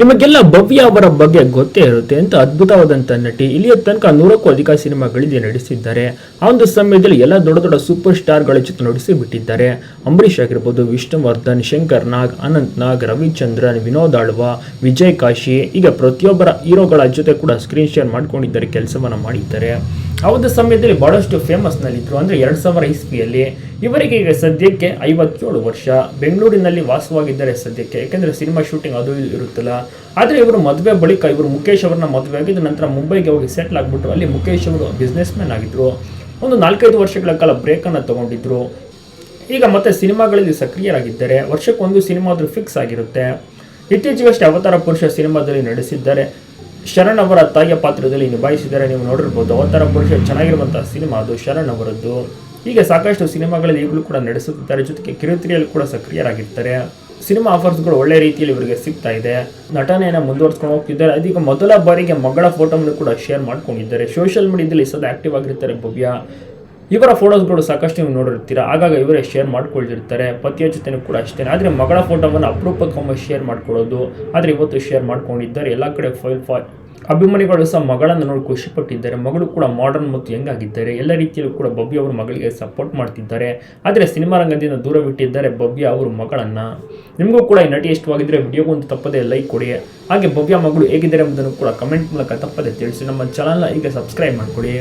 ನಿಮಗೆಲ್ಲ ಭವ್ಯ ಅವರ ಬಗ್ಗೆ ಗೊತ್ತೇ ಇರುತ್ತೆ ಅಂತ ಅದ್ಭುತವಾದಂಥ ನಟಿ ಇಲ್ಲಿಯ ತನಕ ನೂರಕ್ಕೂ ಅಧಿಕ ಸಿನಿಮಾಗಳಿಗೆ ನಡೆಸಿದ್ದಾರೆ ಆ ಒಂದು ಸಮಯದಲ್ಲಿ ಎಲ್ಲ ದೊಡ್ಡ ದೊಡ್ಡ ಸೂಪರ್ ಸ್ಟಾರ್ಗಳ ಚಿತ್ರ ನಟಿಸಿ ಬಿಟ್ಟಿದ್ದಾರೆ ಅಂಬರೀಷ್ ಆಗಿರ್ಬೋದು ವಿಷ್ಣುವರ್ಧನ್, ಶಂಕರ್ ನಾಗ್, ಅನಂತ್ ನಾಗ್, ರವಿಚಂದ್ರನ್, ವಿನೋದ್ ಆಳ್ವ, ವಿಜಯ್ ಕಾಶಿ, ಈಗ ಪ್ರತಿಯೊಬ್ಬರ ಹೀರೋಗಳ ಜೊತೆ ಕೂಡ ಸ್ಕ್ರೀನ್ ಶೇರ್ ಮಾಡ್ಕೊಂಡಿದ್ದಾರೆ, ಕೆಲಸವನ್ನು ಮಾಡಿದ್ದಾರೆ. ಒಂದು ಸಮಯದಲ್ಲಿ ಬಹಳಷ್ಟು ಫೇಮಸ್ನಲ್ಲಿದ್ದರು ಅಂದರೆ ಎರಡು ಸಾವಿರ ಇಸ್ವಿಯಲ್ಲಿ ಇವರಿಗೆ ಈಗ ಸದ್ಯಕ್ಕೆ ಐವತ್ತೇಳು ವರ್ಷ. ಬೆಂಗಳೂರಿನಲ್ಲಿ ವಾಸವಾಗಿದ್ದಾರೆ ಸದ್ಯಕ್ಕೆ. ಯಾಕೆಂದರೆ ಸಿನಿಮಾ ಶೂಟಿಂಗ್ ಅದು ಇರುತ್ತಲ್ಲ. ಆದರೆ ಇವರು ಮದುವೆ ಬಳಿಕ ಇವರು ಮುಖೇಶ್ ಅವರನ್ನ ಮದುವೆ ಆಗಿದ್ದ ನಂತರ ಮುಂಬೈಗೆ ಹೋಗಿ ಸೆಟ್ಲ್ ಆಗಿಬಿಟ್ರು. ಅಲ್ಲಿ ಮುಖೇಶ್ ಅವರು ಬಿಸ್ನೆಸ್ ಮ್ಯಾನ್ ಆಗಿದ್ರು. ಒಂದು ನಾಲ್ಕೈದು ವರ್ಷಗಳ ಕಾಲ ಬ್ರೇಕನ್ನು ತಗೊಂಡಿದ್ರು. ಈಗ ಮತ್ತೆ ಸಿನಿಮಾಗಳಲ್ಲಿ ಸಕ್ರಿಯರಾಗಿದ್ದಾರೆ. ವರ್ಷಕ್ಕೊಂದು ಸಿನಿಮಾ ಆದರೂ ಫಿಕ್ಸ್ ಆಗಿರುತ್ತೆ. ಇತ್ತೀಚೆಗಷ್ಟೇ ಅವತಾರ ಪುರುಷ ಸಿನಿಮಾದಲ್ಲಿ ನಡೆಸಿದ್ದಾರೆ ಶರಣ್ ಅವರ ತಾಯಿಯ ಪಾತ್ರದಲ್ಲಿ ನಿಭಾಯಿಸಿದರೆ ನೀವು ನೋಡಿರ್ಬೋದು, ಅವತಾರ ಪುರುಷ ಚೆನ್ನಾಗಿರುವಂತಹ ಸಿನಿಮಾ ಅದು ಶರಣ್ ಅವರದ್ದು ಹೀಗೆ ಸಾಕಷ್ಟು ಸಿನಿಮಾಗಳಲ್ಲಿ ಈಗಲೂ ಕೂಡ ನಡೆಸುತ್ತಿದ್ದಾರೆ, ಜೊತೆಗೆ ಕಿರುತೆರೆಯಲ್ಲಿ ಕೂಡ ಸಕ್ರಿಯರಾಗಿರ್ತಾರೆ. ಸಿನಿಮಾ ಆಫರ್ಸ್ಗಳು ಒಳ್ಳೆ ರೀತಿಯಲ್ಲಿ ಇವರಿಗೆ ಸಿಗ್ತಾ ಇದೆ. ನಟನೆಯನ್ನು ಮುಂದುವರ್ಸ್ಕೊಂಡು ಹೋಗ್ತಿದ್ದಾರೆ. ಅದೀಗ ಮೊದಲ ಬಾರಿಗೆ ಮಗಳ ಫೋಟೋವನ್ನು ಕೂಡ ಶೇರ್ ಮಾಡ್ಕೊಂಡಿದ್ದಾರೆ. ಸೋಷಿಯಲ್ ಮೀಡಿಯಾದಲ್ಲಿ ಸದಾ ಆಕ್ಟಿವ್ ಆಗಿರ್ತಾರೆ ಭವ್ಯ. ಇವರ ಫೋಟೋಸ್ಗಳು ಸಾಕಷ್ಟು ನೀವು ನೋಡಿರ್ತೀರ. ಆಗಾಗ ಇವರೇ ಶೇರ್ ಮಾಡ್ಕೊಳ್ತಿರ್ತಾರೆ. ಪತಿಯ ಜೊತೆನೂ ಕೂಡ ಅಷ್ಟೇ. ಆದರೆ ಮಗಳ ಫೋಟೋವನ್ನು ಅಪರೂಪಕ್ಕೊಮ್ಮೆ ಶೇರ್ ಮಾಡ್ಕೊಳ್ಳೋದು, ಆದರೆ ಇವತ್ತು ಶೇರ್ ಮಾಡ್ಕೊಂಡಿದ್ದಾರೆ. ಎಲ್ಲ ಕಡೆ ಫೈಲ್ ಫಾ ಅಭಿಮಾನಿಗಳು ಸಹ ಮಗಳನ್ನು ನೋಡಿ ಖುಷಿ ಪಟ್ಟಿದ್ದಾರೆ ಮಗಳು ಕೂಡ ಮಾಡರ್ನ್ ಮತ್ತು ಯಂಗ್ ಆಗಿದ್ದಾರೆ. ಎಲ್ಲ ರೀತಿಯಲ್ಲೂ ಕೂಡ ಬಬ್ಬಿ ಅವರು ಮಗಳಿಗೆ ಸಪೋರ್ಟ್ ಮಾಡ್ತಿದ್ದಾರೆ. ಆದರೆ ಸಿನಿಮಾ ರಂಗದಿಂದ ದೂರವಿಟ್ಟಿದ್ದಾರೆ ಬಬ್ಬಿ ಅವರು ಮಗಳನ್ನು. ನಿಮಗೂ ಕೂಡ ಈ ನಟಿ ಇಷ್ಟವಾಗಿದ್ದರೆ ವಿಡಿಯೋಗೊಂದು ತಪ್ಪದೆ ಲೈಕ್ ಕೊಡಿ. ಹಾಗೆ ಬಬ್ಬಿಯ ಮಗಳು ಹೇಗಿದ್ದಾರೆ ಎಂಬುದನ್ನು ಕೂಡ ಕಮೆಂಟ್ ಮೂಲಕ ತಪ್ಪದೆ ತಿಳಿಸಿ. ನಮ್ಮ ಚಾನಲ್ನ ಈಗ ಸಬ್ಸ್ಕ್ರೈಬ್ ಮಾಡ್ಕೊಳ್ಳಿ